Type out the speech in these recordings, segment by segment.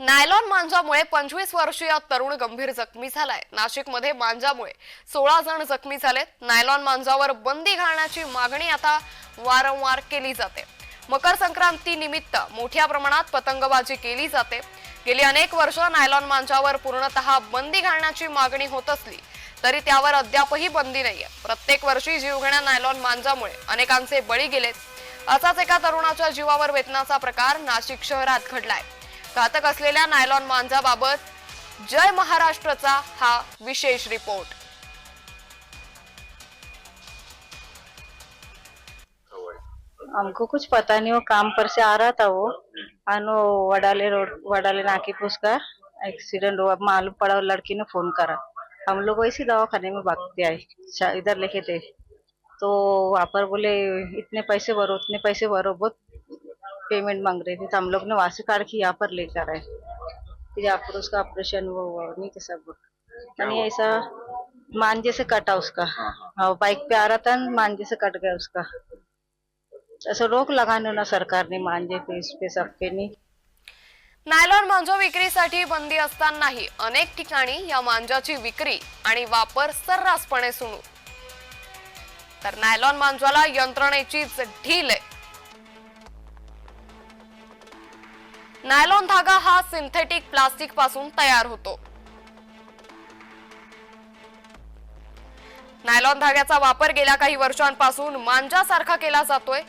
Nylon मांजामुळे पंचवीस वर्षीय तरुण गंभीर जखमी झालाय. नाशिकमध्ये मांजामुळे सोळा जण जखमी झालेत. नायलॉन मांजावर बंदी घालण्याची मागणी आता वारंवार केली जाते. मकर संक्रांती निमित्त मोठ्या प्रमाणात पतंगबाजी केली जाते. गेली अनेक वर्ष नायलॉन मांजावर पूर्णतः बंदी घालण्याची मागणी होत असली तरी त्यावर अद्यापही बंदी नाहीये. प्रत्येक वर्षी जीवघेण्या नायलॉन मांजामुळे अनेकांचे बळी गेलेत. असाच एका तरुणाच्या जीवावर वेतनाचा प्रकार नाशिक शहरात घडलाय. घातक असलेल्या नायलॉन मांजाबाबत जय महाराष्ट्रचा हा विशेष रिपोर्ट. हमको कुछ पता नहीं वो काम पर से आ रहा था वो। अनु वडाले रोड वडाले नाके पे उसका एक्सीडेंट हुआ मालूम पड़ा लड़की ने फोन करा। हम लोग वैसे दवाखाने में भागते आए शा- इधर लेके थे। तो वहाँ पर बोले इतने पैसे भरो उतने पैसे भरो बहुत पेमेंट मांग रहे थे तो हम लोग ने वहाँ से कार की यहाँ पर लेकर आए। फिर यहाँ पर उसका ऑपरेशन वो हुआ नहीं के सब नहीं ऐसा मांझे से कटा उसका। हाँ बाइक पे आ रहा था मांझे से कट गया उसका। असं रोक लगानो ना सरकारने मांजे पे इस पे सब पे नहीं। नायलॉन मांजा विक्रीसाठी बंदी असतानाही अनेक ठिकाणी या मांजाची विक्री आणि वापर सर्रासपणे सुरू. तर नायलॉन मांजाला यंत्रणेचीच ढील आहे. नायलॉन धागा हा सिंथेटिक प्लास्टिकपासून तयार होतो. नायलॉन धाग्याचा वापर गेल्या काही वर्षांपासून मांजासारखा केला जातोय.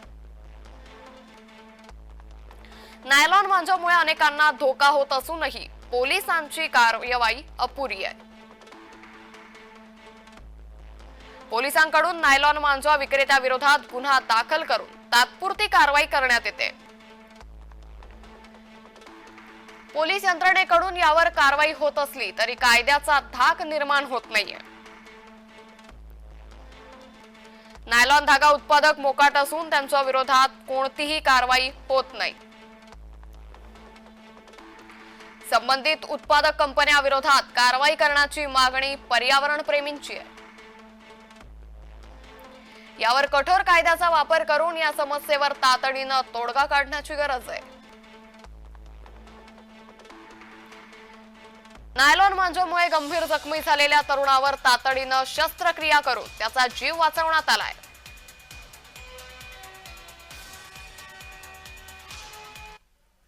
नायलॉन मांजामुळे अनेकांना धोका होत असूनही पोलिसांची कार्यवाही अपुरी आहे. पोलिसांकडून नायलॉन मांजा विक्रेत्या विरोधात गुन्हा दाखल करून तात्पुरती कारवाई करण्यात येते. पोलीस यंत्रणेकडून यावर कारवाई होत असली तरी कायद्याचा धाक निर्माण होत नाहीये. नायलॉन धागा उत्पादक मोकाट असून त्यांच्या विरोधात कोणतीही कारवाई होत नाही. संबंधित उत्पादक कंपन्या विरोधात कारवाई करण्याची मागणी पर्यावरण प्रेमींची आहे. यावर कठोर कायद्याचा वापर करून या समस्येवर तातडीनं तोडगा काढण्याची गरज आहे. नायलॉन मांजोमुळे गंभीर जखमी झालेल्या तरुणावर तातडीनं शस्त्रक्रिया करून त्याचा जीव वाचवण्यात आलाय.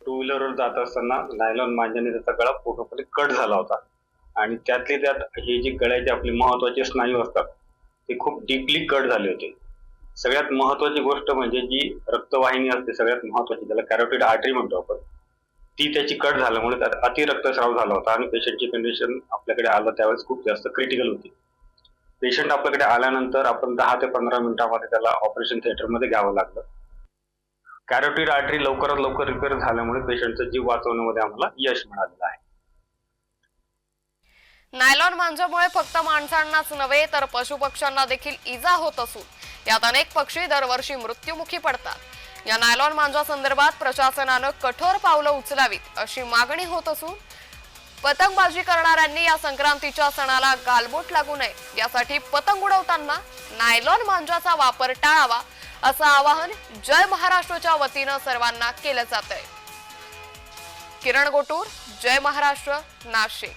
टू व्हीलरवर जात असताना नायलॉन मांजाने त्याचा गळा पूर्णपणे कट झाला होता. आणि त्यातले त्यात हे जे गळ्याचे आपले महत्त्वाचे स्नायू असतात ते खूप डीपली कट झाले होते. सगळ्यात महत्वाची गोष्ट म्हणजे जी रक्तवाहिनी असते सगळ्यात महत्वाची त्याला कॅरोटिड आर्टरी म्हणतो आपण. ती त्याची कट झाल्यामुळे त्यात अति रक्तस्राव झाला होता आणि पेशंटची कंडिशन आपल्याकडे आलं त्यावेळेस खूप जास्त क्रिटिकल होती. पेशंट आपल्याकडे आल्यानंतर आपण दहा ते पंधरा मिनिटांमध्ये त्याला ऑपरेशन थिएटरमध्ये घ्यावं लागलं. कॅरोटीड आर्टरी लवकरात लवकर रिपेअर झाल्यामुळे पेशंटचा जीव वाचवण्यामध्ये आम्हाला यश मिळालेलं आहे. नायलॉन मांजामुळे फक्त माणसांनाच नव्हे तर पशुपक्ष्यांना देखील इजा होत असून यात अनेक पक्षी दरवर्षी मृत्युमुखी पडतात. या नायलॉन मांजा संदर्भात प्रशासनानं कठोर पावलं उचलावीत अशी मागणी होत असून पतंगबाजी करणाऱ्यांनी या संक्रांतीच्या सणाला गालबोट लागू नये. यासाठी पतंग उडवताना नायलॉन मांजाचा वापर टाळावा असं आवाहन जय महाराष्ट्रच्या वतीनं सर्वांना केलं जात आहे किरण गोटूर जय महाराष्ट्र नाशिक.